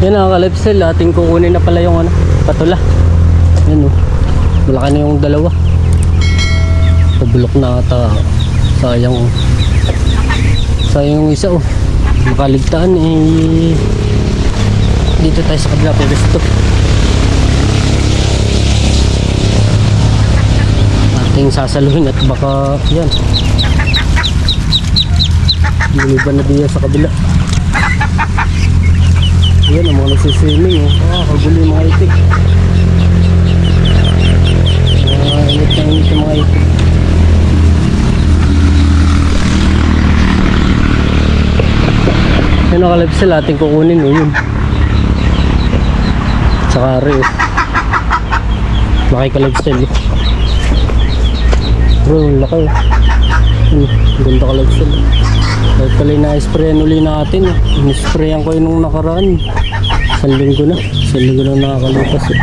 Yan ang kalipsel, ating kukunin na pala yung ano, patula. Yan oh. Malaki na yung dalawa. Pabulok na ata. Sayang oh. Sayang yung isa oh. Makaligtaan eh. Dito tayo sa kabila po gusto. Ating sasaluhin at baka yan. Lumiban na diya sa kabila. Ayan, ang mga nagsiswimming oh. Ah, kagulo yung mga itik. Ah, init na init yung mga itik. Yan ang kalab sila ating kukunin oh, yun. Saka rin oh. Laki kalab sila. Bro, ang laki oh. Ano, ganda kalab sila. Kahit pala na-sprayan uli natin. In-sprayan ko yun nung nakaraan. Isang linggo na. Isang linggo na nakakalipas eh.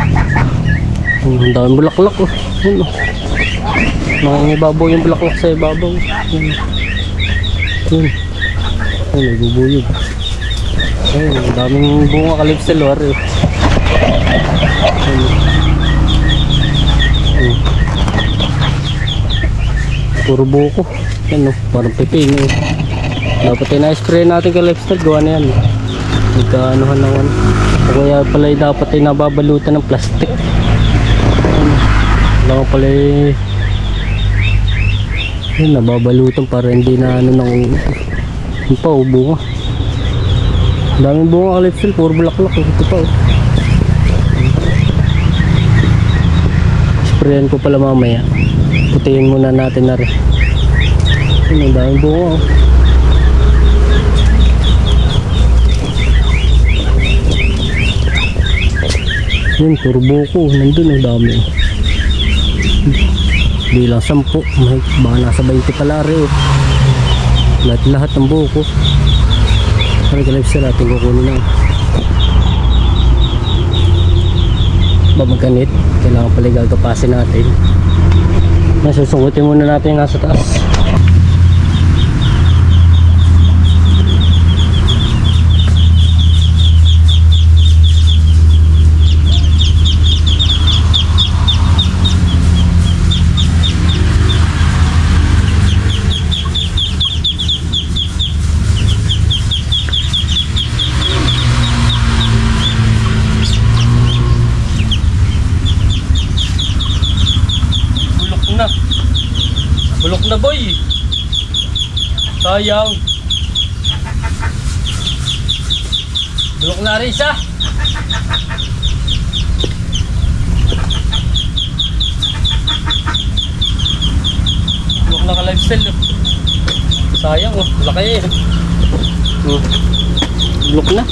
Ang daming bulaklak oh. Yun oh. Nangangibabaw yung bulaklak sa ibabaw. Yun. Yun. Ay, nagbubuyog. Ayun, ang daming bunga kalipsel war eh. Ayun. Puro buko. Yan oh, parang pipino eh. Dapat ay na-spray natin kay lifestyle, gawa na yan. Nagkaanuhan. O kaya pala dapat ay nababalutan ng plastic. Kailangan pala ay yun, nababalutan para hindi na ano ng yung pa, bunga. Ang daming bunga ka lifestyle, puro bulaklak. oh. Ito pa oh. Sprayan ko pala mamaya. Putihin muna natin na rin. Yun, daming bunga oh. Yun, puro buko. Nandun ang dami. Bilang sampu. May, baka nasa 20 pala rin. Lahat, lahat ng buko. Ano ka live natin kukunin na. Babagkanit. Kailangan pala gagapasin natin. Nasusungutin muna natin yung nasa taas. Bulok na. Bulok na boy. Sayang. Bulok na rin siya. Bulok na ka lifestyle. oh. Sayang oh. Laki eh. Oh. Bulok na.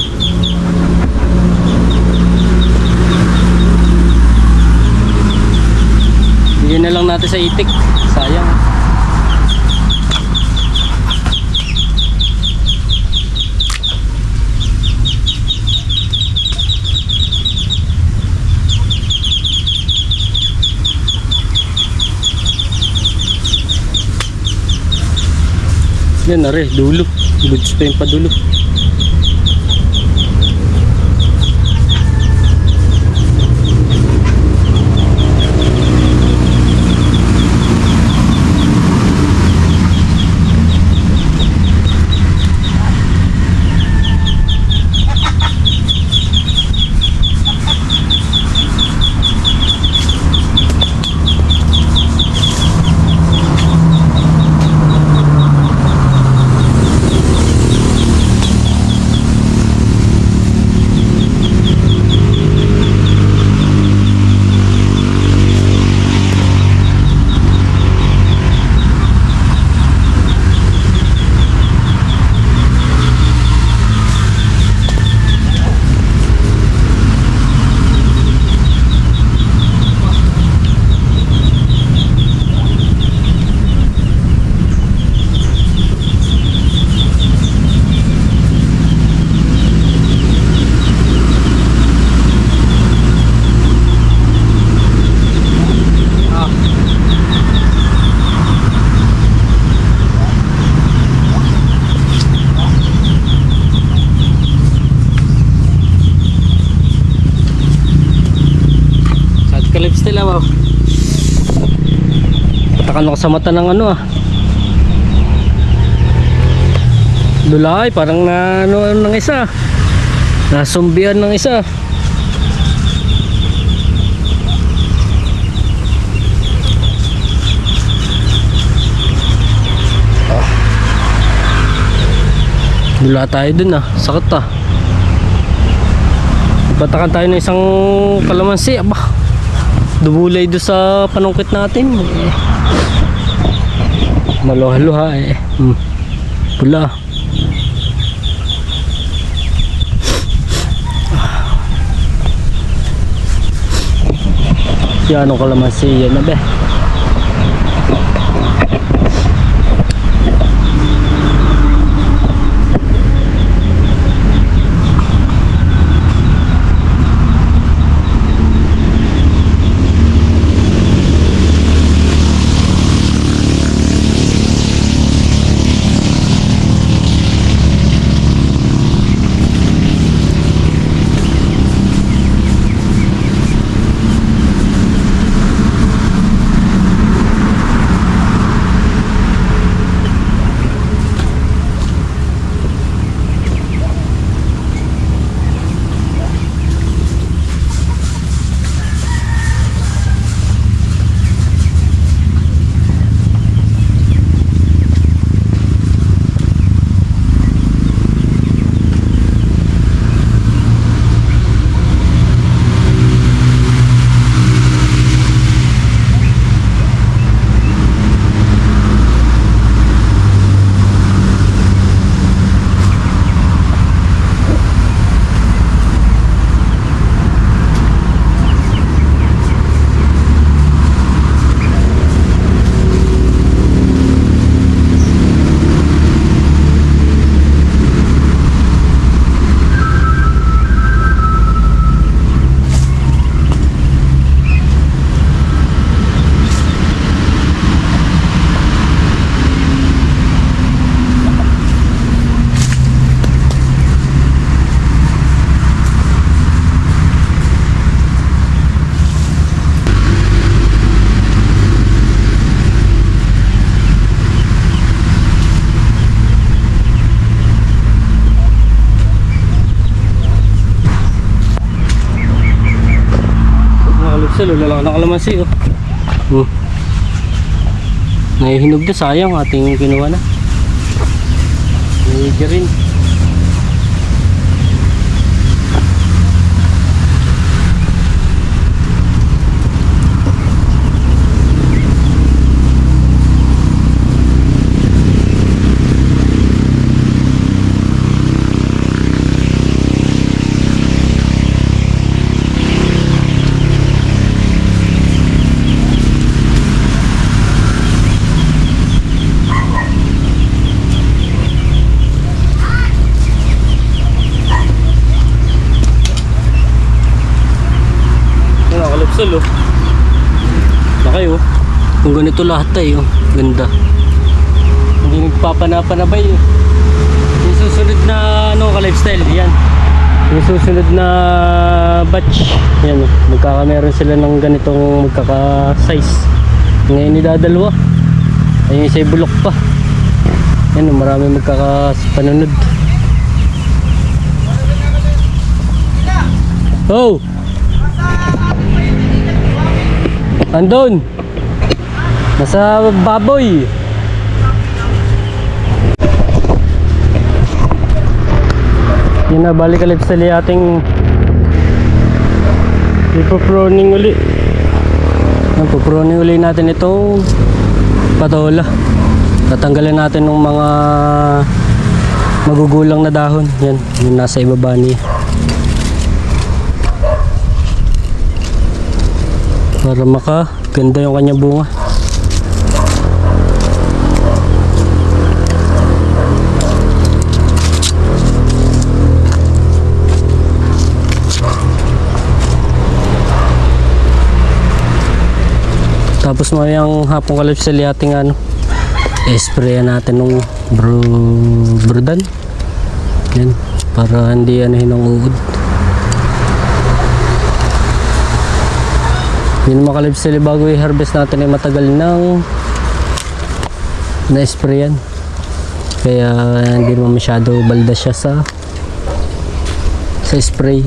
Bigyan na lang natin sa itik. Sayang. Yan rin, dulo. Goods pa yung padulo. Labaw. Takan ako sa mata ng ano ah. Dulay, parang na ano ng isa. Nasumbian ng isa. Dula tayo dun ah. Sakit ah. Batakan tayo ng isang kalamansi. Aba. Dumulay doon sa panungkit natin. Maluha-luha eh. Hmm. Pula. Yan ang kalamansi yan na be. Nakalipsel, wala lang nakalamansi oh. Hmm. Nahihinog na sayang ating kinuha na. Nahihiga rin. Nakalipsel oh. Laki oh. Kung ganito lahat tayo, oh. ganda. Hindi nagpapanapanabay eh. Yung susunod na ano, ka-lifestyle, yan. Yung susunod na batch, yan oh. Magkakameron sila ng ganitong magkaka-size. Ngayon idadalawa. Ayun isa bulok pa. Yan oh, marami magkakapanunod. Oh! Andun. Nasa baboy. Yun na, balik ulit sa ating ipoproning uli. Yan, poproning uli natin itong patola. Tatanggalin natin ng mga magugulang na dahon. Yan, yung nasa ibaba niya. Para maka ganda yung kanya bunga. Tapos mayang hapong kalip sa liating ano spray natin ng bro brudan. Yan para hindi ano hinang uod Yun mga kalipsili bago i-harvest natin ay matagal nang na-sprayan. Kaya hindi naman masyado balda siya sa sa spray.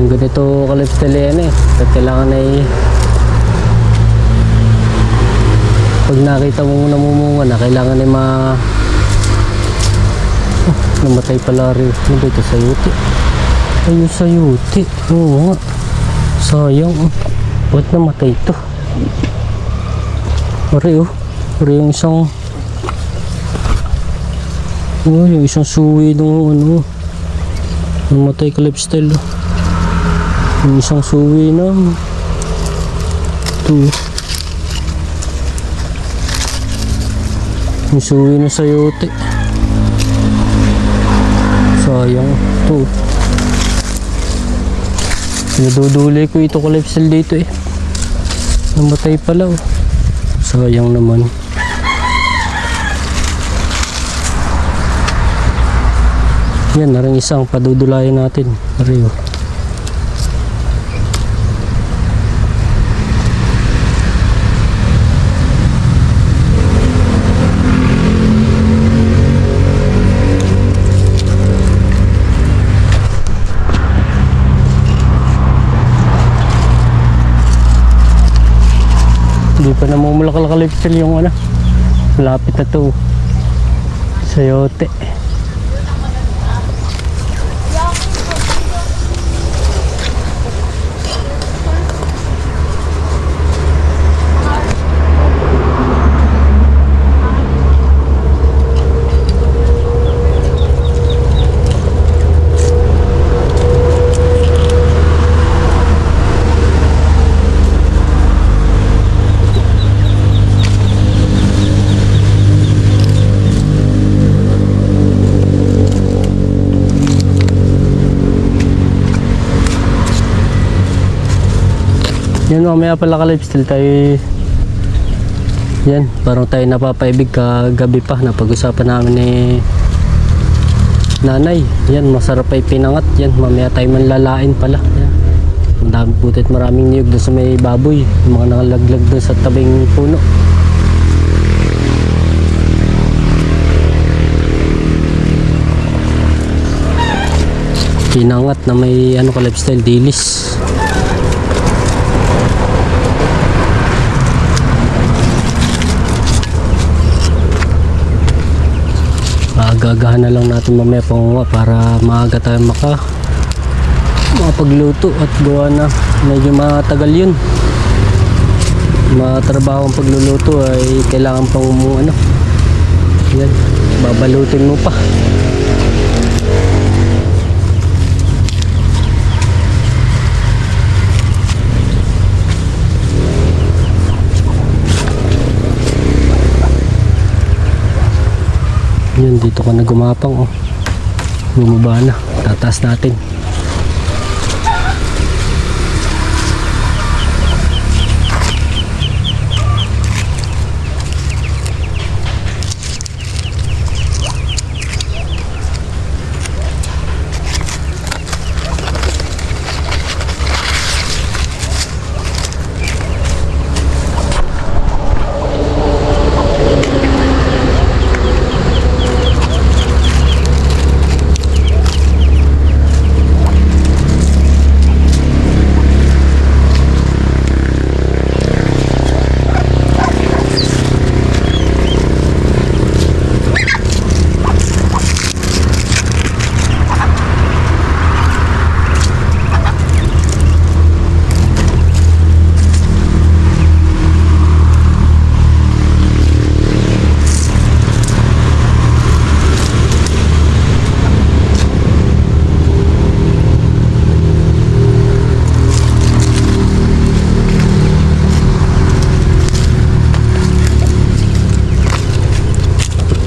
Yung ganito kalipsili yan eh. Kailangan ay pag nakita mo namumunga na kailangan ay ma oh, namatay pala rin. Ano ba ito sayuti ayun sayuti oo nga. Sayang. Ba't namatay ito? Pare oh. Pare yung isang oh yung isang suwi nung ano namatay kalipstel oh. yung isang suwi na ito Yung suwi na sayote. Sayang. Ito. Pinaduduli ko ito kalipsel dito eh. Namatay pala oh. Sayang naman. Yan, naring isang padudulayan natin. Ariyo. Hindi pa namumulakalkalipsel yung ano. Lapit na to. Sayote. Yan mamaya pala ka lifestyle tayo yan parang tayo napapaibig kagabi pa. Napag-usapan namin ni nanay. Yan masarap ay pinangat. Yan mamaya tayo manlalain pala. Yan. dami butit maraming niyog doon sa may baboy. Yung mga nakalaglag doon sa tabing puno. Pinangat na may ano ka lifestyle? Dilis Agagahan na lang natin mamaya pangunga para maaga tayo maka makapagluto at gawa na. Medyo matagal yun. Matrabaho ang pagluluto ay kailangan pang umu ano? Yan babalutin mo pa Yun, dito ka na gumapang oh. Bumaba na. Tataas natin.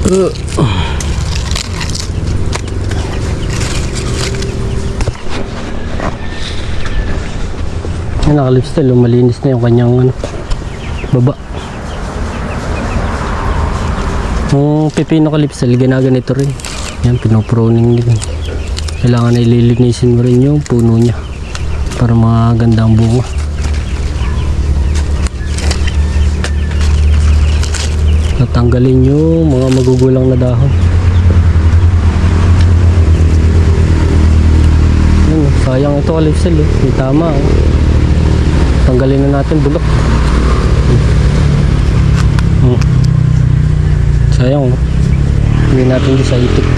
Yan nakalipstel, malinis na yung kanyang ano, baba. Yung pipino kalipsal, ginaganito rin. Yan, pinoproning din. Kailangan na ililinisin mo rin yung puno niya para maganda ang bunga. Natanggalin yung mga magugulang na dahon. Yun, sayang ito kalipsal eh. Hindi tama oh. Tanggalin na natin bulok. Hmm. Sayang oh. Hindi natin sa itik.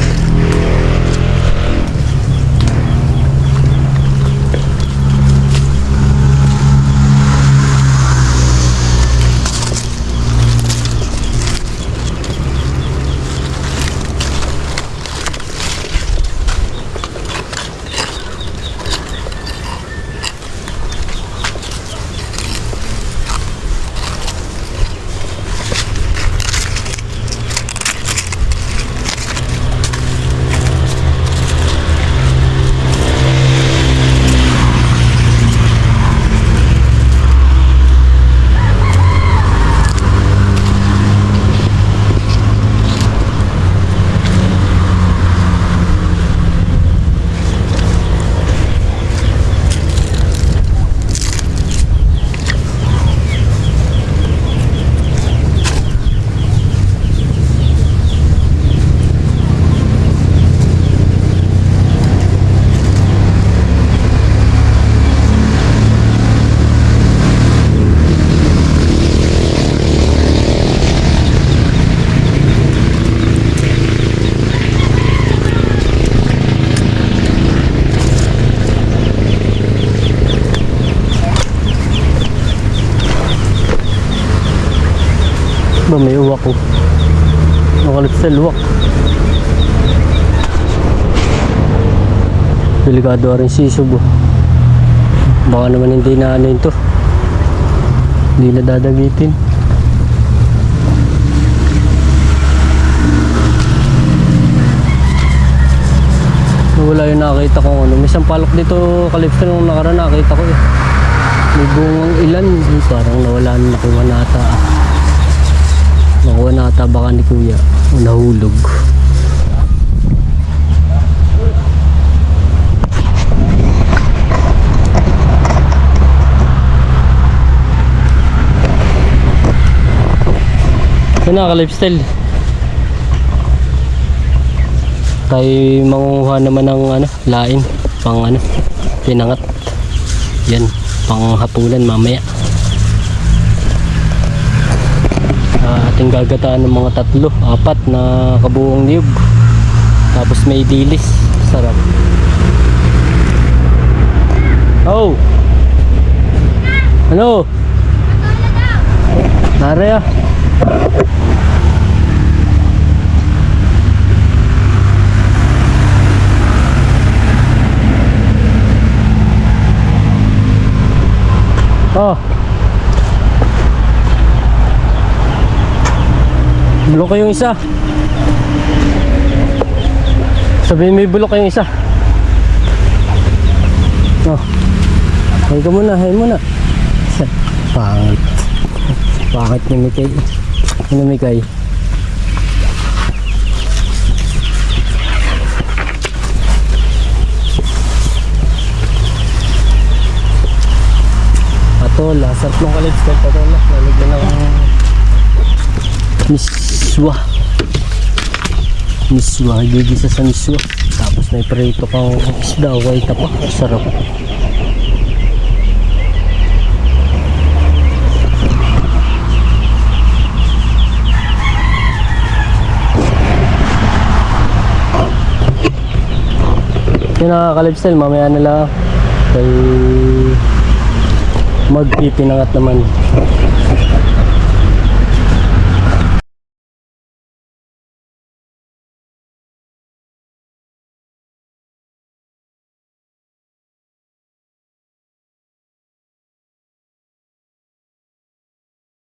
Ba may uwak ko. Nakalipsal uwak. Delikado rin si Subo. Baka naman hindi na ano yun to. Hindi na dadagitin. Wala yung nakita kong ano. May isang palok dito kalipsal nung nakaraan nakita ko eh. May bungang ilan. Parang nawala na nakuha na ata. Nakuha na ata baka ni kuya. O nahulog. Ito na, ka-lifestyle. Tayo mangunguha naman ng ano, laing. Pang ano, pinangat. Yan, pang hapunan mamaya. Ah, ating gagataan ng mga tatlo, apat na kabuong niyog. Tapos may dilis. Sarap. Oh! Ano? Nare ah. Oh. Bulok yung isa. Sabihin may bulok yung isa. Oh. Hay muna, hay muna. Pangit. Pangit ni Mikay. Ano Mikay? Patol, asap ng kalits kay Patol. Lalagyan ng miswa. Miswa, gigisa sa miswa. Tapos may prito kang isda o kay tapa. Sarap. Yung nakaka-lifestyle, mamaya na lang kay mag-ipinangat naman.